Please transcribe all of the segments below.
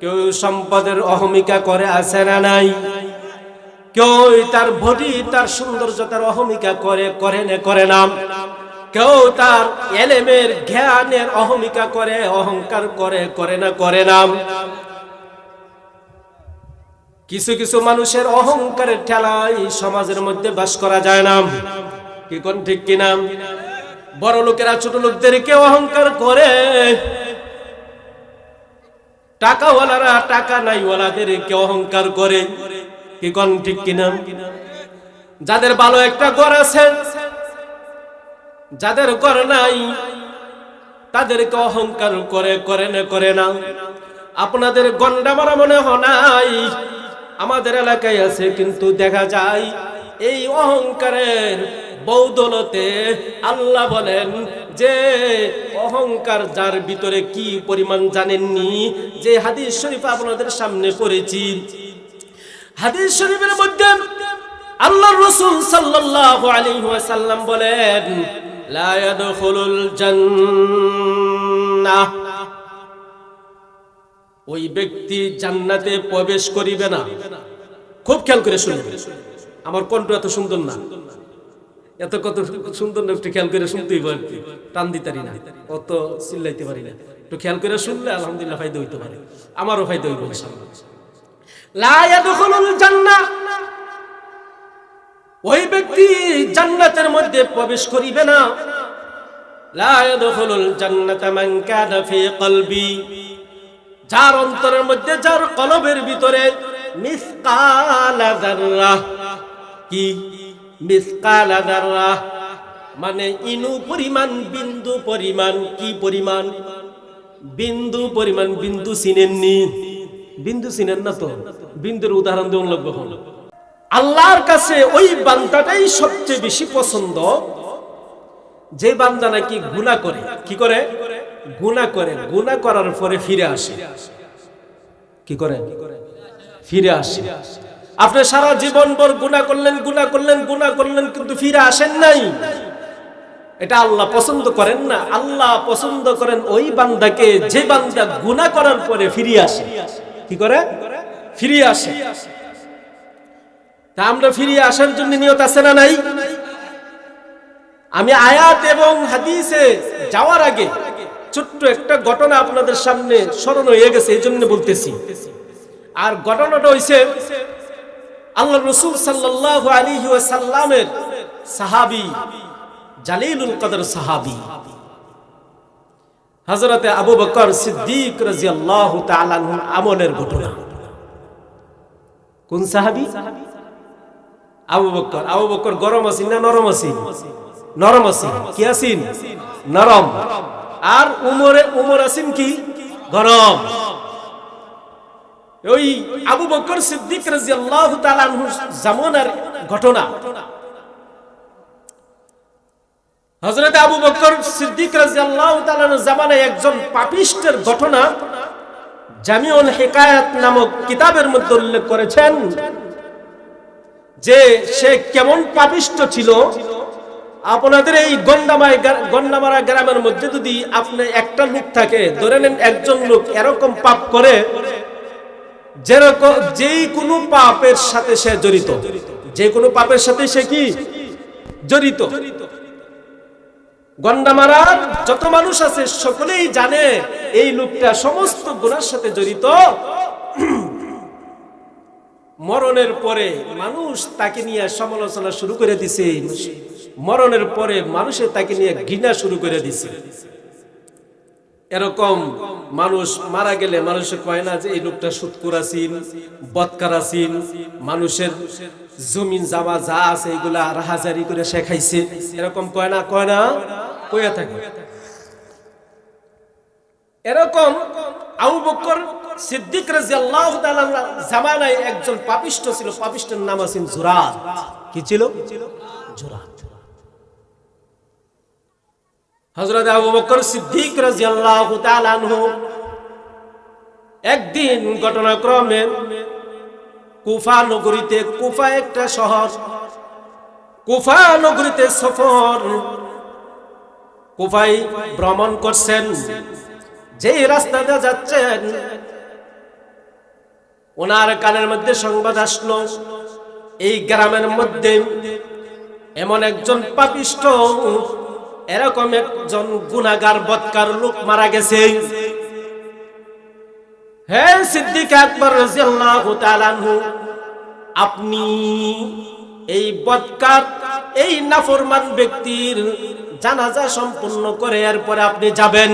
কেউ সম্পদের অহমিকা করে আছে না নাই? কেউ তার বডি, তার সৌন্দর্যতার অহমিকা করে করে না করে না। কেউ তার এলেমের জ্ঞানের অহমিকা করে, অহংকার করে করে না করে না। কিছু কিছু মানুষের অহংকারের ঠেলায় সমাজের মধ্যে বাস করা যায় না। কি কোন ঠিক কিনা? বড় লোকেরা, ছোট লোকদেরকে অহংকার করে টাকাওয়ালারা টাকা নাই নাইওয়ালাদেরকে অহংকার করে? কি কোন ঠিক কিনা? যাদের ভালো একটা ঘর আছে, যাদের ঘর নাই, তাদেরকে অহংকার করে করে না করে না। আপনাদের গন্ডা মারা মনে হয় নাই? আমাদের এলাকায় আছে, কিন্তু দেখা যায় এই অহংকারের বৌদলতে আল্লাহ বলেন যে অহংকার যার ভিতরে কি পরিমাণ জানেননি? যে হাদিস শরীফ আপনাদের সামনে পড়েছি। হাদিস শরীফের মধ্যে আল্লাহ রসুল সাল্লাল্লাহু আলাইহি ওয়াসাল্লাম বলেন ওই ব্যক্তি জান্নাতে প্রবেশ করিবে না। খুব খেয়াল করে শুনবে আমার কণ্ঠ এত সুন্দর না। এত কত সুন্দর না, একটু খেয়াল করে শুনতেই পারি। টান দিতারি না। অত চিল্লাইতে পারি না। একটু খেয়াল করে শুনলে আলহামদুলিল্লাহ ফায়দা হইতে পারে। আমারও ফায়দা হইব ইনশাআল্লাহ। ওই ব্যক্তি জান্নাতের মধ্যে প্রবেশ করিবে না। লা ইয়াদখুলুল জান্নাতা মান কানা ফি কলবি। যার অন্তরের মধ্যে, যার কলবের ভিতরে মিসকালা যাররা। কি? মিসকালা মানে ইনু পরিমাণ, বিন্দু পরিমাণ, কি পরিমাণ? বিন্দু পরিমাণ, বিন্দু চিনেননি বিন্দু চিনেন না তো? বিন্দুর উদাহরণ দেওয়া লাগবে হল আল্লাহর কাছে ওই বান্দাটাই সবচেয়ে বেশি পছন্দ। যে বান্দা নাকি গুণা করে, কি করে? গুণা করে। গুণা করার পরে ফিরে আসে। কি করে? ফিরে আসে। আপনি সারা জীবন ভর গুণা করলেন গুণা করলেন গুণা করলেন, কিন্তু ফিরে আসেন নাই। এটা আল্লাহ পছন্দ করেন না। আল্লাহ পছন্দ করেন ওই বান্দাকে, যে বান্দা গুণা করার পরে ফিরে আসে। কি করে? ফিরে আসে। তা আমরা ফিরিয়ে আসার জন্য নিয়ত আছে না নাই? আমি আয়াত এবং হাদিসে যাওয়ার আগে ছোট্ট একটা ঘটনা আপনাদের সামনে স্মরণ হয়ে গেছে, এই জন্য বলতেছি। আর ঘটনাটা হইছে আল্লাহ রসুল সাল্লাহ আলী সাল্লামের সাহাবি জালিলুল কদর সাহাবি। হজরতে আবু বকর সিদ্দিক রাজিয়াল্লাহু তাআলা আমলের ঘটনা। কোন সাহাবি? আবু বকর। আবু বকর গরম আছেন না নরম আছেন? নরম আছেন। কি আছেন? নরম। আর উমরে, উমর আছেন কি? গরম। ওই আবু বকর সিদ্দিক রাদিয়াল্লাহু তাআলা জামানার ঘটনা। হযরত আবু বকর সিদ্দিক রাদিয়াল্লাহু তাআলা জামানায় একজন পাপিষ্টের ঘটনা জামিউল হিকায়াত নামক কিতাবের মধ্যে উল্লেখ করেছেন যে সে কেমন পাপিষ্ট ছিল। আপনাদের এই গন্ডামায় গন্ডামারা গ্রামের মধ্যে যদি আপনি একটা লোক থাকে, ধরে নেন একজন লোক এরকম পাপ করে যেরকম যেই কোনো পাপের সাথে সে জড়িত। যে কোনো পাপের সাথে সে কি? জড়িত। গন্ডামারার যত মানুষ আছে, সকলেই জানে এই লোকটা সমস্ত গুণার সাথে জড়িত। মরণের পরে মানুষ তাকে নিয়ে সমালোচনা শুরু করে দিছে। মরণের পরে মানুষের তাকে নিয়ে ঘৃণা শুরু করে দিছে। এরকম মানুষ মারা গেলে মানুষে কয় না যে, এই লোকটা সুৎকুর আসিন বৎকার আসিন মানুষের জমিন জামা যা আছে এগুলা রাহাজারি করে শেখাইছে। এরকম কয় না কয় না? কইয়া থাকে। এরকম আবু বকর সিদ্দিক রাদিয়াল্লাহু তাআলা জামানায় একজন পাপিষ্ট ছিল, পাপিষ্টের নাম আছেন জুরাত। কি ছিল? জুরাত। হযরত আবু বকর সিদ্দিক রাদিয়াল্লাহু তাআলা আনহু একদিন ঘটনাক্রমে কুফা নগরীতে, কুফা একটা শহর, কুফা নগরীতে সফর কুফাই ভ্রমণ করছেন। যে রাস্তাটা যাচ্ছেন, ওনার কানের মধ্যে সংবাদ আসলো, এই গ্রামের মধ্যে এমন একজন পাপিষ্ট এরকম একজন গুনাগার বৎকার লোক মারা গেছে। আপনি এই বৎকার, এই নাফরমান ব্যক্তির জানাজা সম্পূর্ণ করে এরপরে আপনি যাবেন।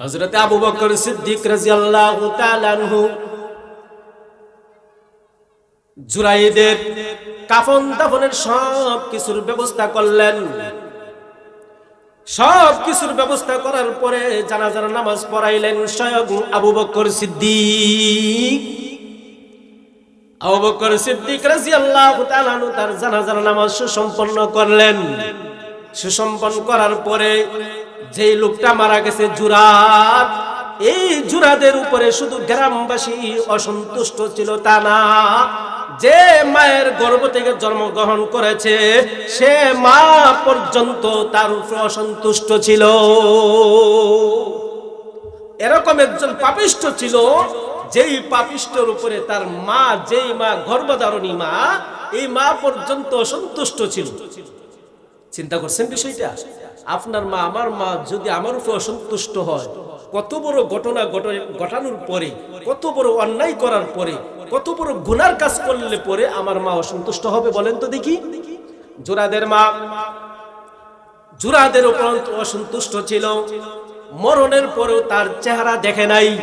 হযরত আবু বকর সিদ্দিক রাদিয়াল্লাহু তাআলা আনহু, জুরাইদের কাফন দাফনের সব কিছুর ব্যবস্থা করলেন। সব কিছুর ব্যবস্থা করার পরে জানাজার নামাজ পড়াইলেন স্বয়ং আবু বকর সিদ্দিক। আবু বকর সিদ্দিক তার নামাজ সুসম্পন্ন করলেন। সুসম্পন্ন করার পরে যেই লোকটা মারা গেছে জুরাত এই জুরাদের উপরে শুধু গ্রামবাসী অসন্তুষ্ট ছিল তা না। যে মায়ের গর্ভ থেকে জন্মগ্রহণ করেছে, সে মা পর্যন্ত তার উপরে অসন্তুষ্ট ছিল। এরকম একজন পাপিষ্ট ছিল, যেই পাপিষ্টর উপরে তার মা, যেই মা গর্ভধারণী মা, এই মা পর্যন্ত অসন্তুষ্ট ছিল। চিন্তা করছেন বিষয়টা? আপনার মা, আমার মা যদি আমার উপরে অসন্তুষ্ট হয়, কত বড় ঘটনা ঘটে- ঘটানোর পরে, কত বড় অন্যায় করার পরে, কত বড় গুনার কাজ করলে পরে আমার মা অসন্তুষ্ট হবে বলেন তো দেখি। জোরাদের মা, জুরাদের উপর অসন্তুষ্ট ছিল, মরণের পরেও তার চেহারা দেখে নাই।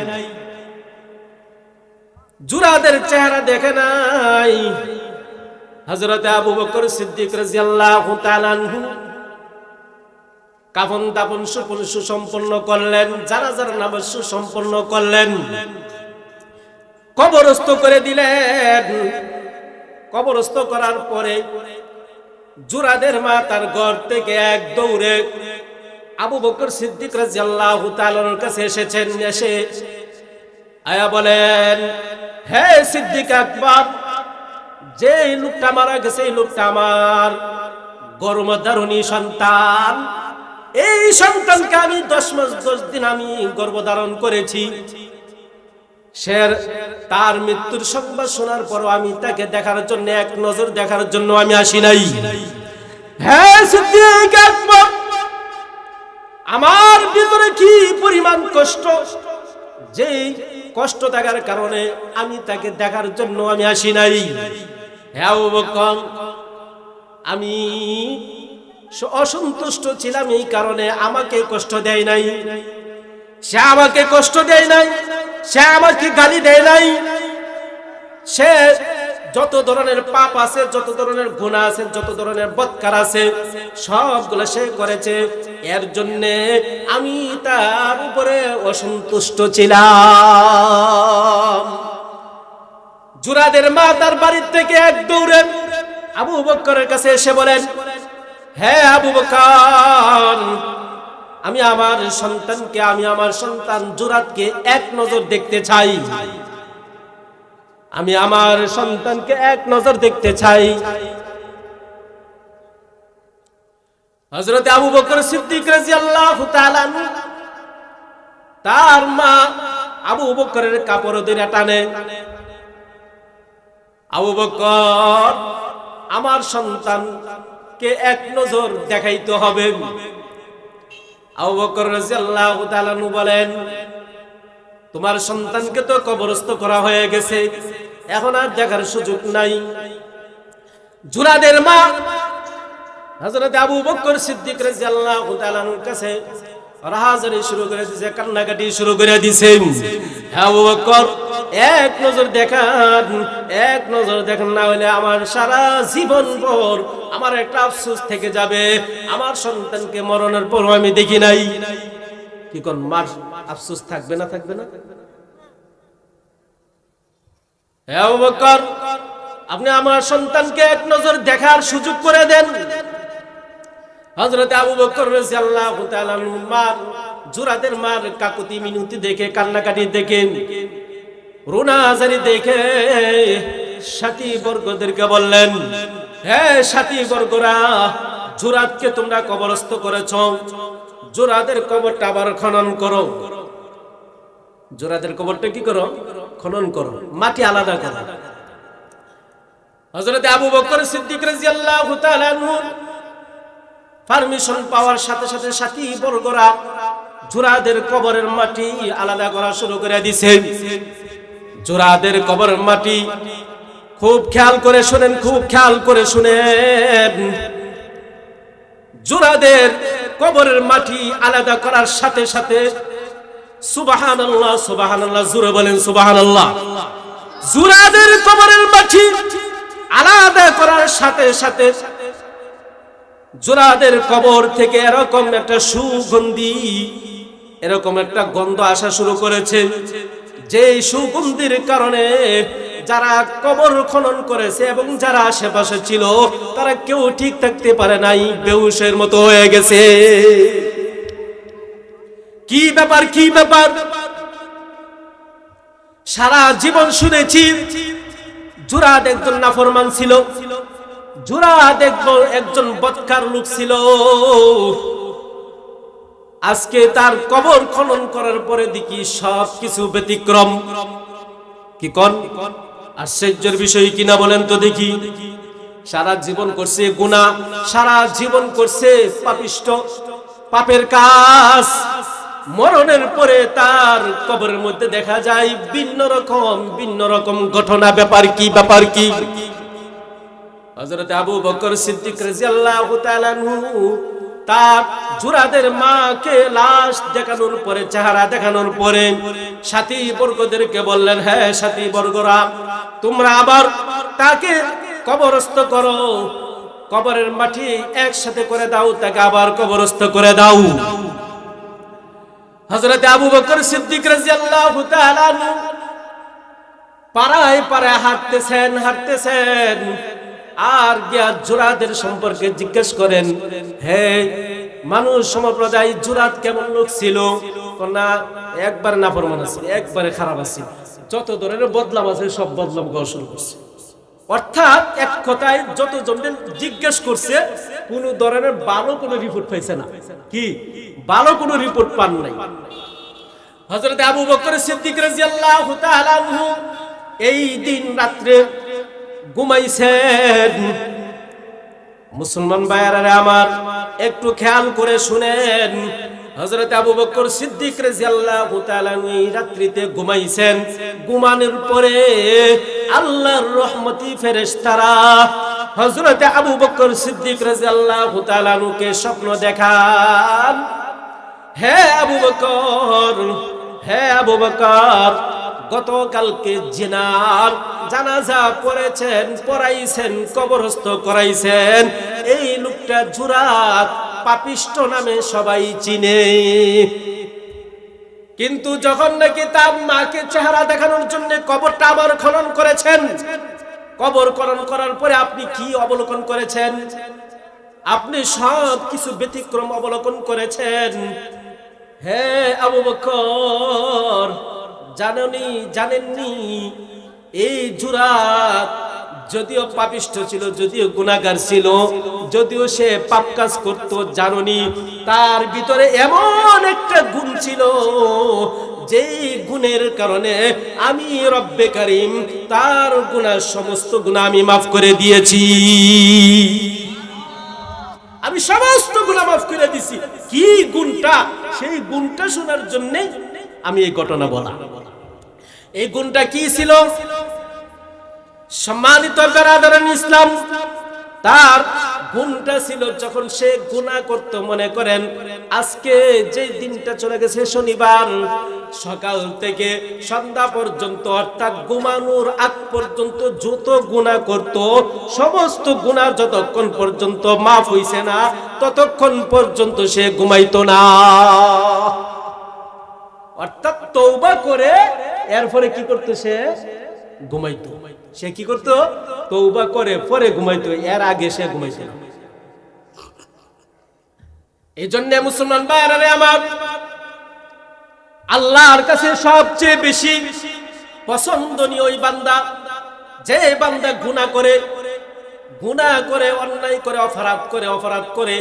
জুরাদের চেহারা দেখে নাই। হযরতে আবু বকর সিদ্দিক রাদিয়াল্লাহু তাআলা আনহু কাফন দাফন সুপন সুসম্পন্ন করলেন জানাজার নামাজ সুসম্পন্ন করলেন। কবরস্থ করে দিলেন। কবরস্থ করার পরে জুরাদের মা তার ঘর থেকে এক দৌড়ে আবু বকর সিদ্দিক রাদিয়াল্লাহু তাআলার কাছে এসেছেন, এসে আয়া বলেন, হে সিদ্দিক আকবর যে লোকটা মারা গেছে, এই লোকটা আমার গর্ভধারণী সন্তান। এই সন্তানকে আমি দশ মাস, দশ দিন আমি গর্ভধারণ করেছি। সে তার মৃত্যুর সংবাদ শোনার পরও আমি তাকে দেখার জন্য, এক নজর দেখার জন্য আমি আসি নাই। হ্যাঁ আমার ভিতরে কি পরিমাণ কষ্ট? যেই কষ্ট থাকার কারণে আমি তাকে দেখার জন্য আমি আসি নাই। হ্যাঁ আমি অসন্তুষ্ট ছিলাম এই কারণে আমাকে কষ্ট দেয় নাই। সে আমাকে কষ্ট দেয় নাই, সে আমাকে গালি দেয় নাই। সে যত ধরনের পাপ আছে, যত ধরনের গুণা আছে, যত ধরনের বৎকার আছে, সবগুলো সে করেছে। এর জন্যে আমি তার উপরে অসন্তুষ্ট ছিলাম। জুরাদের মা তার বাড়ির থেকে এক দৌড়ে আবু বক্করের কাছে এসে বলেন হ্যাঁ আবু বকার, আমি আমার সন্তানকে, আমি আমার সন্তান জুরাতকে এক নজর দেখতে চাই। আমি আমার সন্তানকে এক নজর দেখতে চাই। হজরত আবু বকর সিদ্দিক রাদিয়াল্লাহু তাআলা তার মা আবু বকরের কাপড় ধরে টানে। আবু বকর, আমার সন্তানকে এক নজর দেখাইতে হবে। বলেন, তোমার সন্তানকে তো কবরস্থ করা হয়ে গেছে, এখন আর দেখার সুযোগ নাই। জুরাদের মা হযরত আবু বকর সিদ্দিক রাদিয়াল্লাহু তাআলার কাছে রাহাজারি শুরু করে দিয়েছে কান্নাকাটি শুরু করে হ্যাঁ আবু বকর এক নজর দেখান, এক নজর দেখেন, না হলে আমার সারা জীবন ভর আমার একটা আফসোস থেকে যাবে। আমার সন্তানকে মরণের পর আমি দেখি নাই। কি কোন মার আফসোস থাকবে না থাকবে না? আপনি আমার সন্তানকে এক নজর দেখার সুযোগ করে দেন। হযরত আবু বকর মার, জুরাদের মার কাকুতি মিনতি দেখে, কান্নাকাটি দেখে রুনাজারি দেখে সাথী বর্গদেরকে বললেন হ্যাঁ সাথী বর্গরা জুরাতকে তোমরা কবরস্থ করেছ। জোরাদের কবরটা আবার খনন করো। জোরাদের কবরটা কি করো? খনন করো। মাটি আলাদা করো। হযরতে আবু বকর সিদ্দিক রাদিয়াল্লাহু তাআলা পারমিশন পাওয়ার সাথে সাথে সাথী বর্গরা জোরাদের কবরের মাটি আলাদা করা শুরু করে দিছে। জোরাদের কবরের মাটি। খুব খেয়াল করে শুনেন, খুব খেয়াল করে শুনেন। জোরাদের কবরের মাটি আলাদা করার সাথে সাথে সুবাহান আল্লাহ সুবাহান আল্লাহ জুড়ে বলেন সুবাহান আল্লাহ জুরাদের কবরের মাটি আলাদা করার সাথে সাথে জোরাদের কবর থেকে এরকম একটা সুগন্ধি, এরকম একটা গন্ধ আসা শুরু করেছে। যে সুগন্ধির কারণে যারা কবর খনন করেছে এবং যারা আশেপাশে ছিল, তারা কেউ ঠিক থাকতে পারে নাই বেউসের মতো হয়ে গেছে। কি ব্যাপার কি ব্যাপার? সারা জীবন শুনেছি, জুরাদ একজন নাফরমান ছিল। একজন একজন বৎকার লোক ছিল। আজকে তার কবর খনন করার পরে দেখি সব কিছু ব্যতিক্রম। কি কন? আশ্চর্যের বিষয় কিনা বলেন তো দেখি। সারা জীবন করছে গুণা সারা জীবন করছে পাপিষ্ট পাপের কাজ। মরণের পরে তার কবরের মধ্যে দেখা যায় ভিন্ন রকম ভিন্ন রকম ঘটনা। ব্যাপার কি ব্যাপার কি? হযরত আবু বকর সিদ্দিক রাদিয়াল্লাহু তাআলা তার জুরাদের মাকে লাশ দেখানোর পরে, চেহারা দেখানোর পরে সাথী বর্গদেরকে বললেন হ্যাঁ সাথী বর্গরা, তোমরা আবার তাকে কবরস্থ করো। কবরের মাটি একসাথে করে দাও, তাকে আবার কবরস্থ করে দাও। হযরত আবু বকর সিদ্দিক পাড়ায় পাড়ায় হাঁটতেছেন হাঁটতেছেন। আর গিয়া জোরাদের সম্পর্কে জিজ্ঞেস করেন, হে মানুষ সম্প্রদায় জোরাত কেমন লোক ছিল? না একবার না ফরমান আছে, একবারে খারাপ আছে। যত ধরনের বদলাম আছে, সব বদলাম করা শুরু করছে। অর্থাৎ এক কথায় যত জনদের জিজ্ঞেস করছে, কোন ধরনের ভালো কোনো রিপোর্ট পাইছে না। কি? ভালো কোনো রিপোর্ট পান নাই। হযরত আবু বকর সিদ্দিক রাদিয়াল্লাহু তাআলা এই দিন রাত্রে ঘুমাইছেন। মুসলমান ভাইয়ারে আমার একটু খেয়াল করে শুনেন। হযরত আবু বকর সিদ্দিক রাদিয়াল্লাহু তাআলা রাত্রিতে ঘুমাইছেন। ঘুমানোর পরে আল্লাহর রহমতি ফেরেশতারা হযরত আবু বকর সিদ্দিক রাদিয়াল্লাহু তাআলা কে স্বপ্ন দেখান। হে আবু বকর, হে আবু বকর, গতকালকে জিনার জানাজা পড়েছেন পড়াইছেন, কবরস্থ করাইছেন। এই লোকটা জুরাত, পাপিষ্ট নামে সবাই চিনে। কিন্তু যখন নাকি তার মাকে চেহারা দেখানোর জন্য কবরটা আবার খনন করেছেন, কবর খনন করার পরে আপনি কি অবলোকন করেছেন? আপনি সব কিছু ব্যতিক্রম অবলোকন করেছেন। হে আবু বকর, জাননি, জানেননি এই জুরাত যদিও পাপিষ্ট ছিল, যদিও গুণাগার ছিল, যদিও সে পাপ কাজ করত, জাননি, তার ভিতরে এমন একটা গুণ ছিল, যেই গুণের কারণে আমি রব্বে কারিম তার গুণার সমস্ত গুণা আমি মাফ করে দিয়েছি। আমি সমস্ত গুণা মাফ করে দিছি। কি গুণটা? সেই গুণটা শোনার জন্যে আমি এই ঘটনা বলা। এই গুণটা কি ছিল? সম্মানিত ইসলাম, তার গুণটা ছিল যখন সে গুণা করত, মনে করেন, আজকে যে দিনটা চলে গেছে শনিবার, সকাল থেকে সন্ধ্যা পর্যন্ত, অর্থাৎ ঘুমানোর আগ পর্যন্ত যত গুণা করত, সমস্ত গুণা যতক্ষণ পর্যন্ত মাফ হইছে না, ততক্ষণ পর্যন্ত সে ঘুমাইতো না। অর্থাৎ তৌবা করে এরপরে কি করতো সে? ঘুমাইতো। সে কি করতো? তৌবা করে, পরে ঘুমাইতো। এর আগে সে ঘুমাইতো না এই জন্য মুসলমান ভাইয়ারে আমার আল্লাহর কাছে সবচেয়ে বেশি পছন্দনীয় ওই বান্দা, যে বান্দা গুনাহ করে গুনাহ করে, অন্যায় করে, অপরাধ করে অপরাধ করে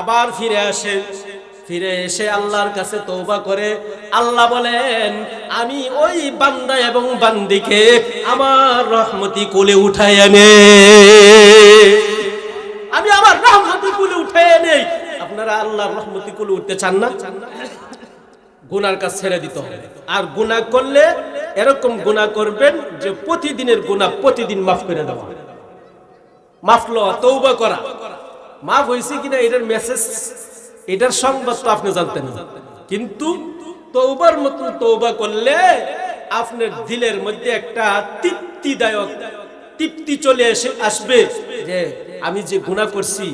আবার ফিরে আসে। ফিরে এসে আল্লাহর কাছে তৌবা করে, আল্লাহ বলেন, আমি ওই বান্দা এবং বান্দিকে আমার রহমতি কোলে উঠাই আনে। আমি আমার রহমতি কোলে উঠাই নেই আপনারা আল্লাহর রহমতি কোলে উঠতে চান না? গুনার কাজ ছেড়ে দিতে হবে। আর গুনাহ করলে এরকম গুনাহ করবেন যে প্রতিদিনের গুনাহ প্রতিদিন মাফ করে দেওয়া মাফ লওয়া তৌবা করা। মাফ হয়েছে কিনা এটার মেসেজ এটার সংবাদ তো আপনি জানতেন কিন্তু তৌবার মতন তৌবা করলে আপনার দিলের মধ্যে একটা তৃপ্তিদায়ক তৃপ্তি চলে এসে আসবে যে আমি যে গুণা করছি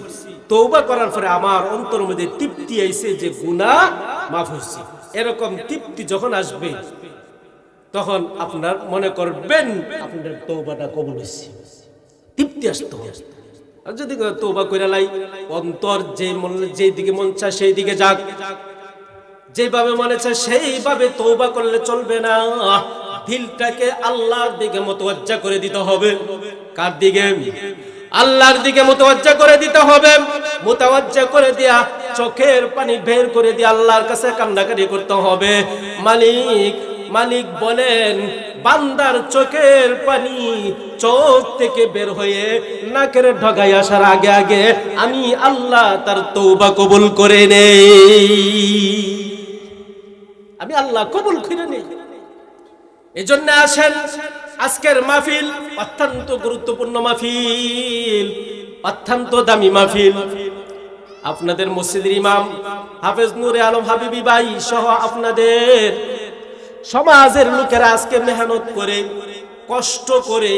তৌবা করার পরে আমার অন্তর মধ্যে তৃপ্তি আইছে যে গুণা মাফ হয়েছে এরকম তৃপ্তি যখন আসবে, তখন আপনার মনে করবেন আপনার তৌবাটা কবুল হয়েছে তৃপ্তি আসতে আসতো যদি তৌবা করে লাই, অন্তর যে মন যেই দিকে মন চায় সেই দিকে যাক। যেভাবে মনে চায় সেইভাবে তৌবা করলে চলবে না। দিলটাকে আল্লাহর দিকে মতওয়াজ্জা করে দিতে হবে। কার দিকে? আল্লাহর দিকে মতওয়াজ্জা করে দিতে হবে। মোতাওয়াজ্জা করে দিয়া চোখের পানি বের করে দিয়ে আল্লাহর কাছে কান্নাকাটি করতে হবে। মালিক মালিক বলেন, বান্দার চোখের পানি চোখ থেকে বের হয়ে নাকের ঢগায় আসার আগে আগে আমি আল্লাহ তার তৌবা কবুল করে নেই। আমি আল্লাহ কবুল করে নেই। এজন্য আসেন আজকের মাহফিল অত্যন্ত গুরুত্বপূর্ণ মাহফিল, অত্যন্ত দামি মাহফিল। আপনাদের মসজিদের ইমাম হাফেজ নূরে আলম হাবিবি ভাই সহ আপনাদের সমাজের লোকেরা আজকে মেহনত করে, কষ্ট করে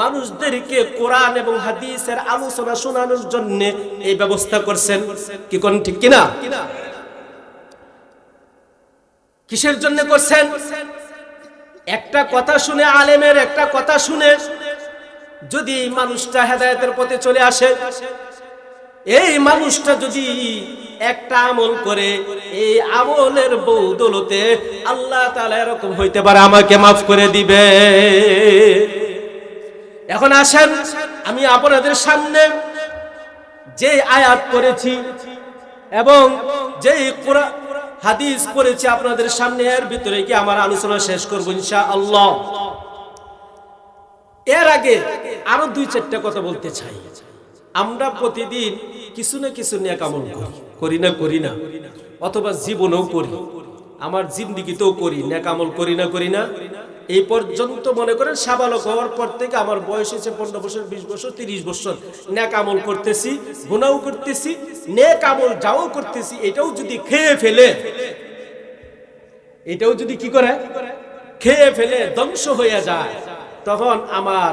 মানুষদেরকে কোরআন এবং হাদিসের আলোচনা শোনানোর জন্য এই ব্যবস্থা করছেন। কি কোন ঠিক কিনা? কিসের জন্য করছেন? একটা কথা শুনে আলেমের একটা কথা শুনে যদি মানুষটা হেদায়তের পথে চলে আসে, এই মানুষটা যদি একটা আমল করে, এই আমলের বৌদলতে আল্লাহ তাআলা এরকম হইতে পারে, আমাকে মাফ করে দিবে। এখন আসেন, আমি আপনাদের সামনে যে আয়াত করেছি এবং যে হাদিস করেছি আপনাদের সামনে, এর ভিতরে কি আমার আলোচনা শেষ করব ইনশাআল্লাহ? এর আগে আরও দুই চারটা কথা বলতে চাই। আমরা প্রতিদিন কিছু না কিছু নিয়ে কামল করি। করি না করি না। অথবা জীবনেও করি। আমার জিন্দিগিতেও করি, নেকামল করি না করি না। এই পর্যন্ত মনে করেন সাবালক হওয়ার পর থেকে আমার বয়স হয়েছে পনেরো বছর, বিশ বছর, তিরিশ বছর। নেকামল করতেছি গুনাও করতেছি নেকামল যাও করতেছি, এটাও যদি খেয়ে ফেলে, এটাও যদি কি করে? খেয়ে ফেলে, ধ্বংস হয়ে যায়। তখন আমার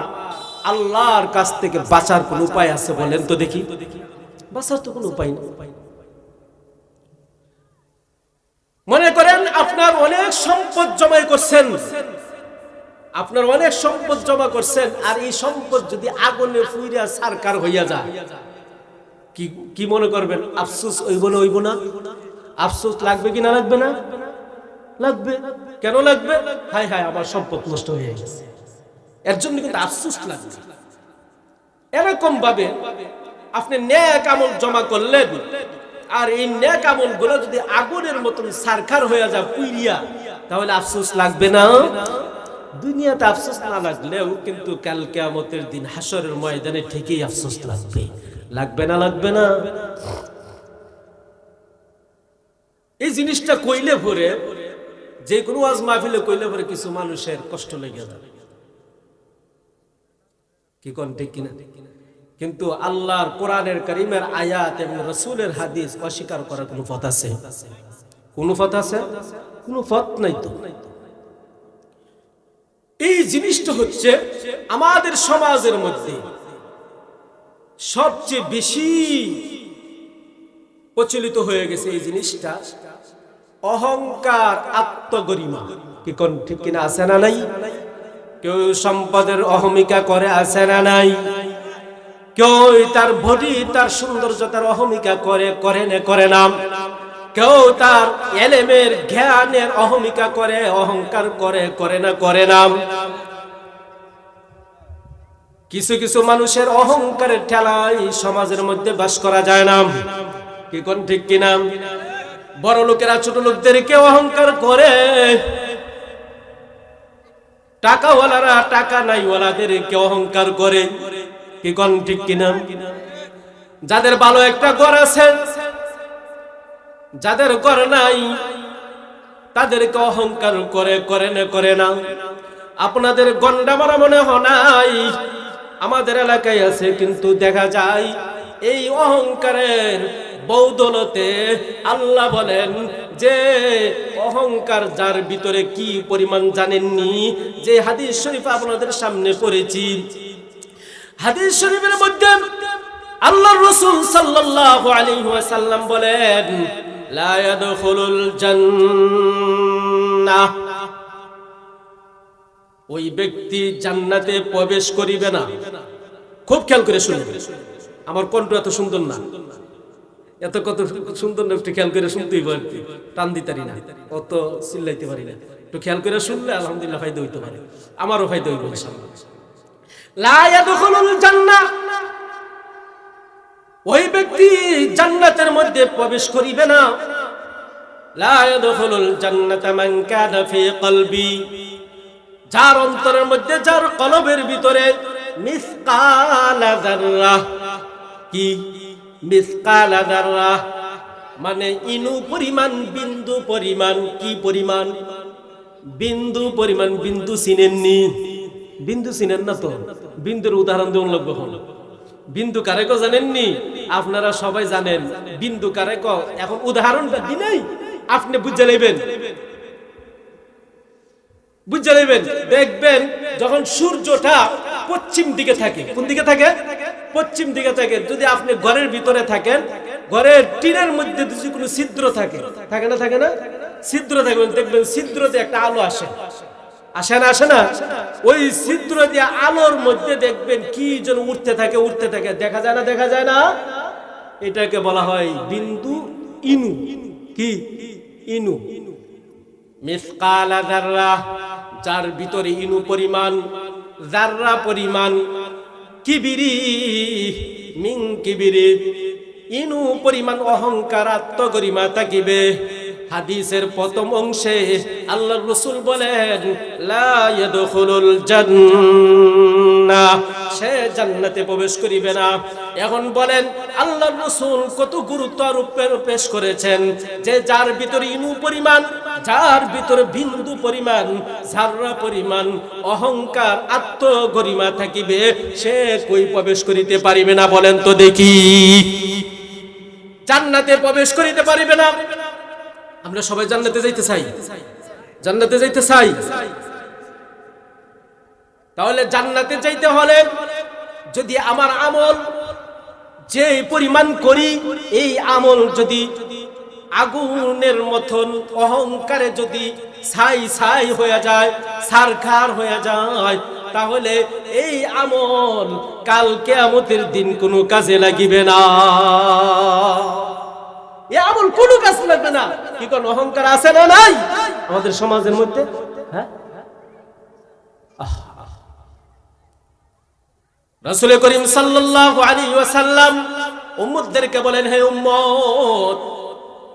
আল্লাহর কাছ থেকে বাঁচার কোন উপায় আছে বলেন তো দেখি। বাঁচার তো কোনো উপায় নেই। মনে করেন আপনার অনেক সম্পদ জমাই করছেন। আপনার অনেক সম্পদ জমা করছেন, আর এই সম্পদ যদি আগুনে ফুইরা সারকার হইয়া যায়, কি কি মনে করবেন? আফসোস হইব না হইব না? আফসোস লাগবে কি না লাগবে না? লাগবে। কেন লাগবে? হায় হায়, আমার সম্পদ নষ্ট হয়ে গেছে। এর জন্য কিন্তু আফসোস লাগবে। এরকম ভাবে আপনি ন্যাক আমল জমা করলেন, আর এই ন্যাক আমলগুলো যদি আগুনের মতন সারখার হয়ে যায় পুইরিয়া তাহলে আফসোস লাগবে না? দুনিয়াতে আফসোস না লাগলেও কিন্তু কাল কেয়ামতের দিন হাসরের ময়দানে ঠিকই আফসোস লাগবে। লাগবে না লাগবে না? এই জিনিসটা কইলে ভরে যে কোনো আজ মাহফিলে কইলে ভরে কিছু মানুষের কষ্ট লেগে যাবে। কি কোন ঠিক কিনা? কিন্তু আল্লাহর কোরআনের করিমের আয়াত এবং রসুলের হাদিস অস্বীকার করার কোনো পথ আছে? কোন পথ আছে? কোনো পথ নাই তো। এই জিনিসটা হচ্ছে আমাদের সমাজের মধ্যে সবচেয়ে বেশি প্রচলিত হয়ে গেছে এই জিনিসটা অহংকার, আত্মগরিমা। কি কোন ঠিক কিনা আছে না নাই? কেউ সম্পদের অহমিকা করে আছে না নাই? কেউ তার বডি, তার সৌন্দর্যতার অহমিকা করে করে না করে না। কেউ তার এলেমের জ্ঞানের অহমিকা করে, অহংকার করে করে না করে না। কিছু কিছু মানুষের অহংকারের ঠেলায় সমাজের মধ্যে বাস করা যায় না। কি কোন ঠিক কিনা বড় লোকেরা, ছোট লোকদেরকে অহংকার করে। টাকা টাকাওয়ালারা টাকা নাইওয়ালাদেরকে অহংকার করে। কি কন ঠিক কিনা যাদের ভালো একটা ঘর আছে যাদের ঘর নাই, তাদেরকে অহংকার করে করে না করে না। আপনাদের গন্ডা মারা মনে হয় নাই? আমাদের এলাকায় আছে, কিন্তু দেখা যায় এই অহংকারের বৌদলতে আল্লাহ বলেন যে, অহংকার যার ভিতরে কি পরিমাণ জানেননি? যে হাদিস শরীফ আপনাদের সামনে পড়েছি। হাদিস শরীফের মধ্যে আল্লাহ রসুল সাল্লাল্লাহু আলাইহি ওয়াসাল্লাম বলেন ওই ব্যক্তি জান্নাতে প্রবেশ করিবে না। খুব খেয়াল করে শুনবে আমার কণ্ঠ এত সুন্দর না। এত কত সুন্দর একটু খেয়াল করে শুনতেই পারি টান দিতারি না। অত চিল্লাইতে পারি না। একটু খেয়াল করে শুনলে আলহামদুলিল্লাহ ফায়দা হইতে পারে। আমারও ফায়দা হইব ইনশাআল্লাহ। লা ইয়াদখুলুল জান্নাহ ওই ব্যক্তি জান্নাতের মধ্যে প্রবেশ করিবে না। যার অন্তরের মধ্যে, যার কলবের ভিতরে কি? মানে ইনু পরিমাণ, বিন্দু পরিমাণ। কি পরিমাণ? বিন্দু পরিমাণ, বিন্দু চিনেননি। বিন্দু চিনেন না তো? বিন্দুর উদাহরণ দেওয়া লাগবে হলো বিন্দু কারেক জানেননি? আপনারা সবাই জানেন, বিন্দু কারেক এখন উদাহরণটা দিলেই আপনি বুঝে নেবেন। বুঝে নেবেন। দেখবেন যখন সূর্যটা পশ্চিম দিকে থাকে, কোন দিকে থাকে? পশ্চিম দিকে থাকে। যদি আপনি ঘরের ভিতরে থাকেন, ঘরের টিনের মধ্যে যদি কোনো ছিদ্র থাকে থাকে না থাকে না? ছিদ্র থাকবেন, দেখবেন ছিদ্রতে একটা আলো আসে। আসে না আসে না? ওই ছিদ্র দিয়ে আলোর মধ্যে দেখবেন কি যেন উঠতে থাকে উঠতে থাকে। দেখা যায় না, দেখা যায় না? এটাকে বলা হয় বিন্দু ইনু। কি? ইনু। মিসকালা জাররা যার ভিতরে ইনু পরিমাণ জাররা পরিমাণ, কিবিরি মিং কিবিরি, ইনু পরিমাণ অহংকার আত্মগরিমা থাকিবে। হাদিসের প্রথম অংশে আল্লাহ রসুল বলেন সে জান্নাতে প্রবেশ করিবে না। এখন বলেন আল্লাহ রসুল কত গুরুত্ব আরোপের পেশ করেছেন যে যার ভিতরে ইনু পরিমাণ, যার ভিতরে বিন্দু পরিমাণ, ঝাররা পরিমাণ, অহংকার, আত্মগরিমা থাকিবে, সে কই প্রবেশ করিতে পারিবে না বলেন তো দেখি। জান্নাতে প্রবেশ করিতে পারিবে না। আমরা সবাই জান্নাতে যাইতে চাই। জান্নাতে যাইতে চাই। তাহলে জান্নাতে যাইতে হলে যদি আমার আমল যে পরিমাণ করি, এই আমল যদি আগুনের মতন, অহংকারে যদি ছাই ছাই হয়ে যায় সারখার হয়ে যায়, তাহলে এই আমল কাল কেয়ামতের দিন কোনো কাজে লাগিবে না। কোনো কাজ লাগবে না। কি কোন অহংকার আছে না নাই? আমাদের সমাজের মধ্যে? হ্যাঁ? করিম ওয়াসাল্লাম বলেন, হে উম্মত,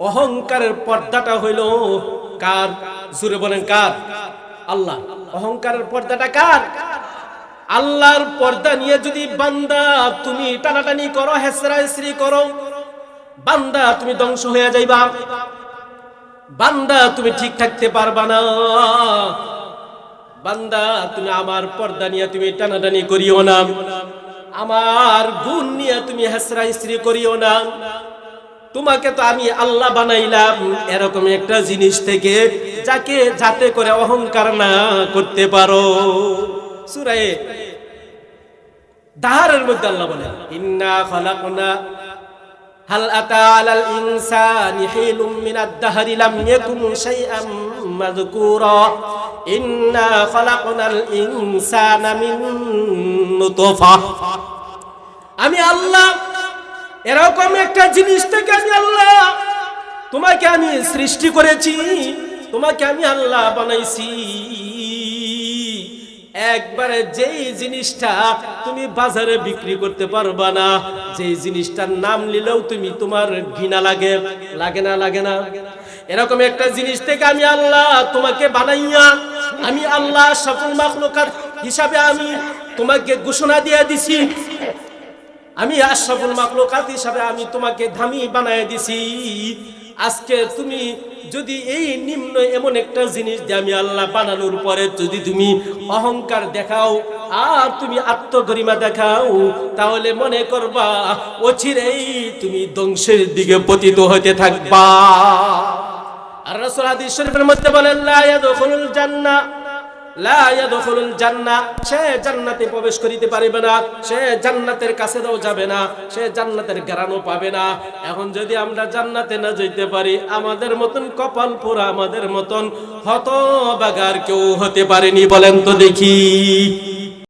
অহংকারের পর্দাটা হইল কার? জুড়ে বলেন, কার? আল্লাহ। অহংকারের পর্দাটা কার? আল্লাহর পর্দা নিয়ে যদি বান্দা তুমি টানাটানি করো হেসরা হেসরি করো বান্দা, তুমি ধ্বংস হয়ে যাইবা। বান্দা, তুমি ঠিক থাকতে পারবা না। বান্দা, তুমি আমার পর্দা নিয়ে তুমি টানাটানি করিও না। আমার গুণ নিয়ে তুমি হেসরা হেসরি করিও না। তোমাকে তো আমি আল্লাহ বানাইলাম, এরকম একটা জিনিস থেকে যাকে যাতে করে অহংকার না করতে পারো। সুরায়ে দাহারের মধ্যে আল্লাহ বলে ইন্না খলাকনা হাল আতা আলাল ইনসানি হিলুম মিনাদ দাহরি লাম ইয়াকুন শাইআম মাযকুরা ইন্না খলাকনাল ইনসানা মিন নুতফা আমি আল্লাহ, এরকম একটা জিনিস থেকে আমি আল্লাহ, তোমাকে আমি সৃষ্টি করেছি, তোমাকে আমি আল্লাহ বানাইছি। একবারে যেই জিনিসটা তুমি বাজারে বিক্রি করতে পারবা না, যেই জিনিসটার নাম নিলেও তুমি তোমার ঘৃণা লাগে। লাগে না লাগে না। এরকম একটা জিনিস থেকে আমি আল্লাহ তোমাকে বানাইয়া, আমি আল্লাহ সফল মাখলুকাত হিসাবে আমি তোমাকে ঘোষণা দিয়ে দিছি। আমি আশরাফুল মাখলুকাত হিসাবে আমি তোমাকে ধামি বানায় দিছি। আজকে তুমি যদি এই নিম্ন এমন একটা জিনিস যে আমি আল্লাহ বানানোর পরে যদি তুমি অহংকার দেখাও, আর তুমি আত্মগরিমা দেখাও, তাহলে মনে করবা, অচিরেই তুমি ধ্বংসের দিকে পতিত হতে থাকবা। আর রাসূল হাদিস শরীফের মধ্যে বলেন, লা ইয়াদখুলুল জান্নাহ সে জান্নাতে প্রবেশ করিতে পারবে না, সে জান্নাতের কাছে যাবে না, সে জান্নাতের পাবে না। এখন যদি আমরা জান্নাতে না পারি, আমাদের মতন কপাল পোড়া, আমাদের মতন হতবাগার কেউ হতে পারেনি, বলেন তো দেখি।